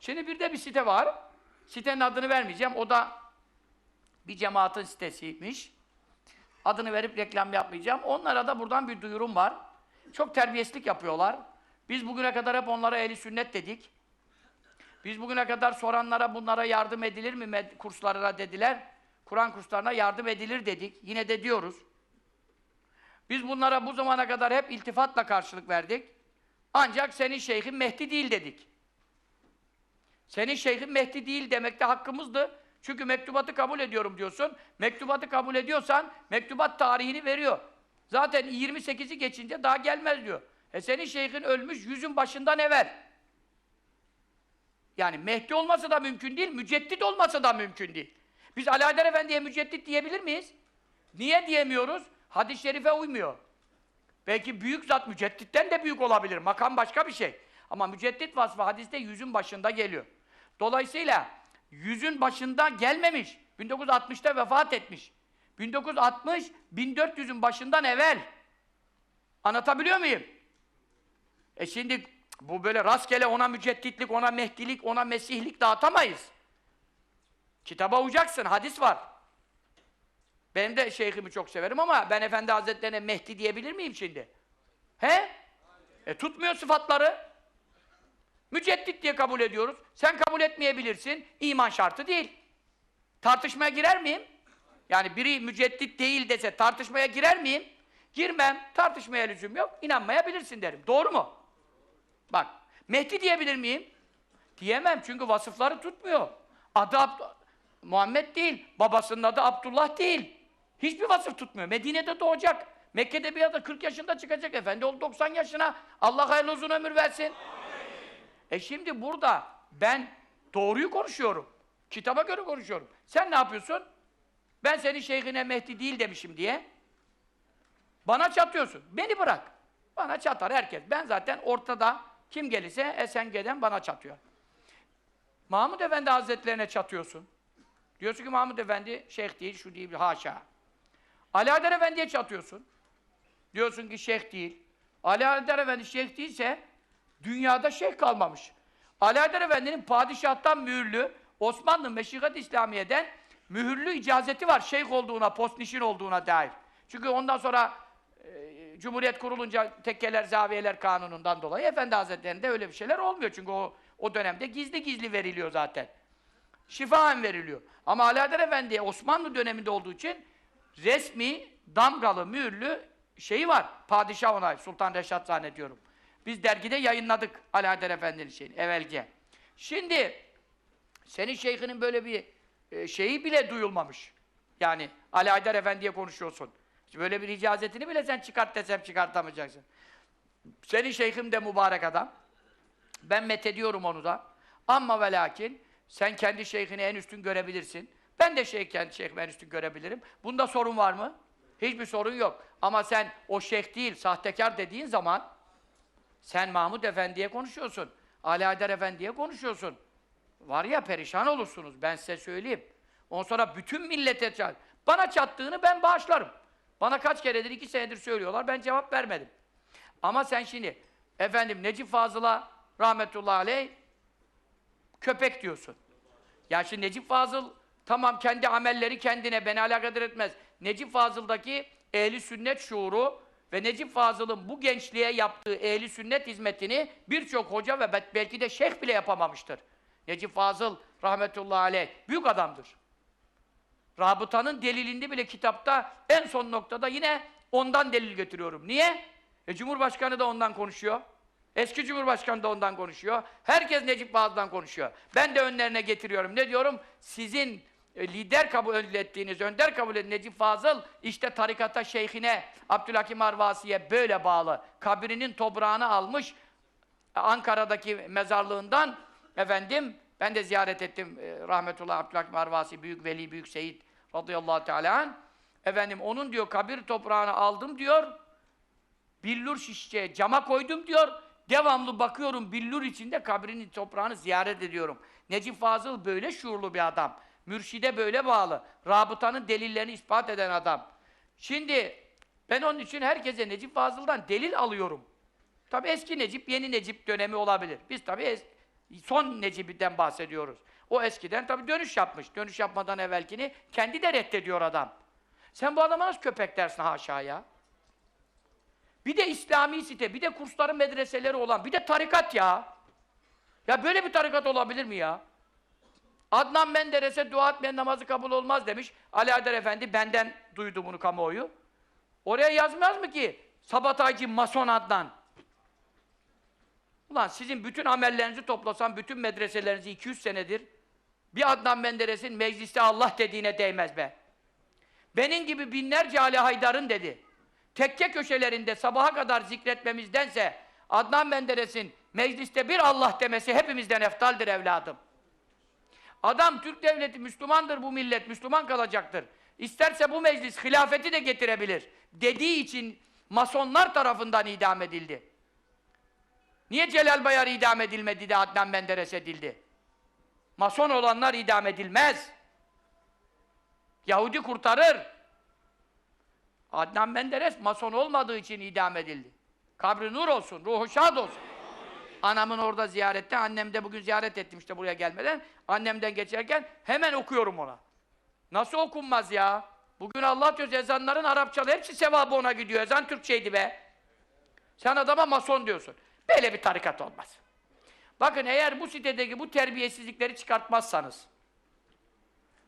Şimdi bir de bir site var. Sitenin adını vermeyeceğim. O da bir cemaatin sitesiymiş. Adını verip reklam yapmayacağım. Onlara da buradan bir duyurum var. Çok terbiyesizlik yapıyorlar. Biz bugüne kadar hep onlara ehli sünnet dedik. Biz bugüne kadar soranlara bunlara yardım edilir mi kurslarına dediler. Kur'an kurslarına yardım edilir dedik. Yine de diyoruz. Biz bunlara bu zamana kadar hep iltifatla karşılık verdik. Ancak senin şeyhin Mehdi değil dedik. Senin şeyhin Mehdi değil demekte hakkımızdı. Çünkü mektubatı kabul ediyorum diyorsun. Mektubatı kabul ediyorsan mektubat tarihini veriyor. Zaten 28'i geçince daha gelmez diyor. E senin şeyhin ölmüş yüzün başından evvel. Yani Mehdi olması da mümkün değil, müceddit olması da mümkün değil. Biz Ali Haydar Efendi'ye müceddit diyebilir miyiz? Niye diyemiyoruz? Hadis-i şerife uymuyor. Belki büyük zat mücedditten de büyük olabilir. Makam başka bir şey. Ama müceddit vasfı hadiste yüzün başında geliyor. Dolayısıyla yüzün başında gelmemiş. 1960'ta vefat etmiş. 1960, 1400'ün başından evvel. Anlatabiliyor muyum? E şimdi bu böyle rastgele ona mücedditlik, ona mehdilik, ona mesihlik dağıtamayız. Kitaba uyacaksın, hadis var. Ben de şeyhimi çok severim ama ben Efendi Hazretlerine Mehdi diyebilir miyim şimdi? He? E tutmuyor sıfatları. Müceddit diye kabul ediyoruz. Sen kabul etmeyebilirsin. İman şartı değil. Tartışmaya girer miyim? Yani biri müceddit değil dese tartışmaya girer miyim? Girmem. Tartışmaya lüzum yok. İnanmayabilirsin derim. Doğru mu? Bak. Mehdi diyebilir miyim? Diyemem çünkü vasıfları tutmuyor. Adı Abd- Muhammed değil. Babasının adı Abdullah değil. Hiçbir vasıf tutmuyor. Medine'de doğacak. Mekke'de bir adam 40 yaşında çıkacak. Efendi oldu 90 yaşına. Allah hayırlı uzun ömür versin. E şimdi burada ben doğruyu konuşuyorum. Kitaba göre konuşuyorum. Sen ne yapıyorsun? Ben senin şeyhine Mehdi değil demişim diye. Bana çatıyorsun. Beni bırak. Bana çatar herkes. Ben zaten ortada kim gelirse Esenge'den bana çatıyor. Mahmud Efendi Hazretlerine çatıyorsun. Diyorsun ki Mahmud Efendi şeyh değil, şu değil, haşa. Ali Haydar Efendi'ye çatıyorsun. Diyorsun ki şeyh değil. Ali Haydar Efendi şeyh değilse dünyada şeyh kalmamış. Haydar Efendi'nin padişahtan mühürlü, Osmanlı Meşikat İslamiye'den mühürlü icazeti var şeyh olduğuna, postnişin olduğuna dair. Çünkü ondan sonra e, Cumhuriyet kurulunca tekkeler, zaviyeler kanunundan dolayı Efendi Hazretleri'nde öyle bir şeyler olmuyor. Çünkü o, o dönemde gizli gizli veriliyor zaten. Şifaen veriliyor. Ama Ali Haydar Efendi'ye Osmanlı döneminde olduğu için resmi, damgalı, mühürlü şeyi var. Padişah onay, Sultan Reşat zannediyorum. Biz dergide yayınladık Haydar Efendi'nin şeyini, evvelce. Şimdi, senin şeyhinin böyle bir e, şeyi bile duyulmamış. Yani Haydar Efendi'ye konuşuyorsun. Böyle bir icazetini bile sen çıkart desem çıkartamayacaksın. Senin şeyhin de mübarek adam. Ben methediyorum onu da. Ama ve lakin sen kendi şeyhini en üstün görebilirsin. Ben de şey, kendi şeyhimi en üstün görebilirim. Bunda sorun var mı? Hiçbir sorun yok. Ama sen o şeyh değil, sahtekar dediğin zaman sen Mahmud Efendi'ye konuşuyorsun. Ali Haydar Efendi'ye konuşuyorsun. Var ya perişan olursunuz, ben size söyleyeyim. Ondan sonra bütün millete çat. Bana çattığını ben bağışlarım. Bana kaç keredir, iki senedir söylüyorlar, ben cevap vermedim. Ama sen şimdi, efendim Necip Fazıl'a rahmetullahi aleyh köpek diyorsun. Ya şimdi Necip Fazıl tamam kendi amelleri kendine beni alakadar etmez. Necip Fazıl'daki ehli sünnet şuuru ve Necip Fazıl'ın bu gençliğe yaptığı ehli sünnet hizmetini birçok hoca ve be- belki de şeyh bile yapamamıştır. Necip Fazıl rahmetullahi aleyh büyük adamdır. Rabıtanın delilinde bile kitapta en son noktada yine ondan delil götürüyorum. Niye? E, Cumhurbaşkanı da ondan konuşuyor. Eski Cumhurbaşkanı da ondan konuşuyor. Herkes Necip Fazıl'dan konuşuyor. Ben de önlerine getiriyorum. Ne diyorum? Sizin lider kabul ettiğiniz, önder kabul ettiğiniz Necip Fazıl işte tarikata şeyhine, Abdülhakim Arvasi'ye böyle bağlı. Kabrinin toprağını almış e, Ankara'daki mezarlığından efendim ben de ziyaret ettim e, rahmetullah Abdülhakim Arvasi büyük veli büyük seyit radıyallahu teala. Efendim onun diyor kabir toprağını aldım diyor. Billur şişeye cama koydum diyor. Devamlı bakıyorum billur içinde kabrinin toprağını ziyaret ediyorum. Necip Fazıl böyle şuurlu bir adam. Mürşide böyle bağlı. Rabıtanın delillerini ispat eden adam. Şimdi ben onun için herkese Necip Fazıl'dan delil alıyorum. Tabi eski Necip, yeni Necip dönemi olabilir. Biz tabi Son Necibi'den bahsediyoruz. O eskiden tabii dönüş yapmış. Dönüş yapmadan evvelkini kendi de reddediyor adam. Sen bu adama nasıl köpek dersin haşa ya? Bir de İslami site, bir de kursların medreseleri olan, bir de tarikat ya. Ya böyle bir tarikat olabilir mi ya? Adnan Menderes'e dua etmeyen namazı kabul olmaz demiş. Ali Adar Efendi benden duydu bunu kamuoyu. Oraya yazmaz mı ki? Sabataycı Mason Adnan. Ulan sizin bütün amellerinizi toplasam, bütün medreselerinizi 200 senedir bir Adnan Menderes'in mecliste Allah dediğine değmez be. Benim gibi binlerce Ali Haydar'ın dedi. Tekke köşelerinde sabaha kadar zikretmemizdense Adnan Menderes'in mecliste bir Allah demesi hepimizden eftaldir evladım. Adam Türk devleti Müslümandır bu millet, Müslüman kalacaktır. İsterse bu meclis hilafeti de getirebilir. Dediği için masonlar tarafından idam edildi. Niye Celal Bayar idam edilmedi de Adnan Menderes edildi? Mason olanlar idam edilmez. Yahudi kurtarır. Adnan Menderes mason olmadığı için idam edildi. Kabri nur olsun, ruhu şad olsun. Anamın orada ziyarette, annem de bugün ziyaret ettim işte buraya gelmeden. Annemden geçerken hemen okuyorum ona. Nasıl okunmaz ya? Bugün Allah diyor ezanların Arapçalı hepsi sevabı ona gidiyor. Ezan Türkçeydi be. Sen adama mason diyorsun. Böyle bir tarikat olmaz. Bakın eğer bu sitedeki bu terbiyesizlikleri çıkartmazsanız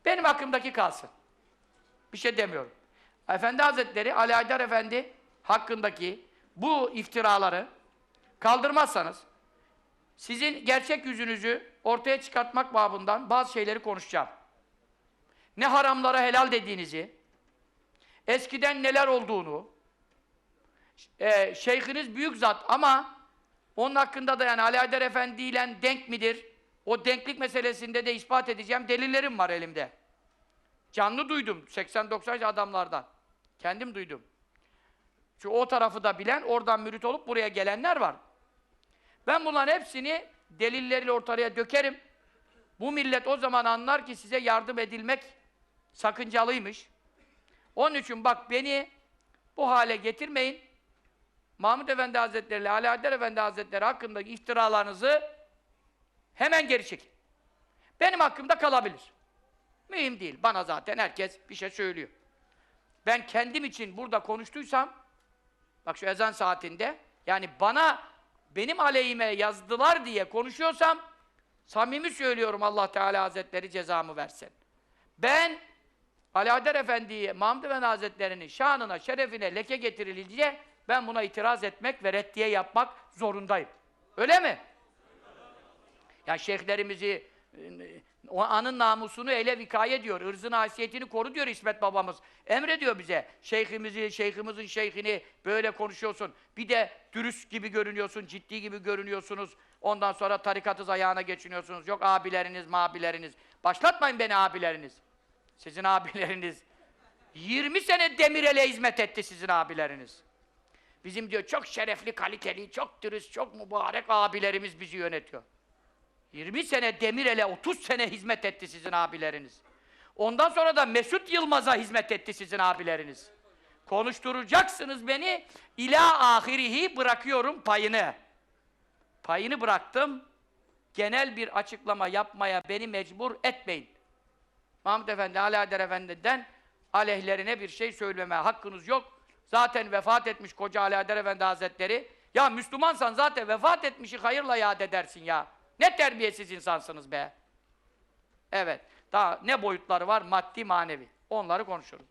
benim hakkımdaki kalsın. Bir şey demiyorum. Efendi Hazretleri Ali Haydar Efendi hakkındaki bu iftiraları kaldırmazsanız sizin gerçek yüzünüzü ortaya çıkartmak babından bazı şeyleri konuşacağım. Ne haramlara helal dediğinizi, eskiden neler olduğunu, e, şeyhiniz büyük zat ama onun hakkında da yani Ali Haydar Efendi ile denk midir? O denklik meselesinde de ispat edeceğim. Delillerim var elimde. Canlı duydum 80-90 adamlardan. Kendim duydum. Şu o tarafı da bilen, oradan mürit olup buraya gelenler var. Ben bunların hepsini delilleriyle ortaya dökerim. Bu millet o zaman anlar ki size yardım edilmek sakıncalıymış. Onun için bak beni bu hale getirmeyin. Mahmud Efendi Hazretleri ile Haydar Efendi Hazretleri hakkındaki iftiralarınızı hemen geri çekin. Benim hakkımda kalabilir. Mühim değil. Bana zaten herkes bir şey söylüyor. Ben kendim için burada konuştuysam bak şu ezan saatinde yani bana benim aleyhime yazdılar diye konuşuyorsam samimi söylüyorum Allah Teala Hazretleri cezamı versin. Ben Haydar Efendi'yi, Mahmud Efendi Hazretleri'nin şanına, şerefine leke getirilince ben buna itiraz etmek ve reddiye yapmak zorundayım. Öyle mi? Ya şeyhlerimizi e, o anın namusunu ele vikaye diyor. ırzın haysiyetini koru diyor İsmet babamız. Emrediyor bize. Şeyhimizi, şeyhimizin şeyhini böyle konuşuyorsun. Bir de dürüst gibi görünüyorsun, ciddi gibi görünüyorsunuz. Ondan sonra tarikatız ayağına geçiniyorsunuz. Yok abileriniz, mabileriniz. Başlatmayın beni abileriniz. Sizin abileriniz. 20 sene Demirel'e hizmet etti sizin abileriniz. Bizim diyor çok şerefli, kaliteli, çok dürüst, çok mübarek abilerimiz bizi yönetiyor. 20 sene Demirel'e 30 sene hizmet etti sizin abileriniz. Ondan sonra da Mesut Yılmaz'a hizmet etti sizin abileriniz. Konuşturacaksınız beni, ila ahirihi bırakıyorum payını. Payını bıraktım, genel bir açıklama yapmaya beni mecbur etmeyin. Mahmud Efendi, Haydar Efendi'den aleyhlerine bir şey söylemeye hakkınız yok. Zaten vefat etmiş koca Haydar Efendi Hazretleri. Ya Müslümansan zaten vefat etmişi hayırla yad edersin ya. Ne terbiyesiz insansınız be. Evet. Daha ne boyutları var? Maddi, manevi. Onları konuşuruz.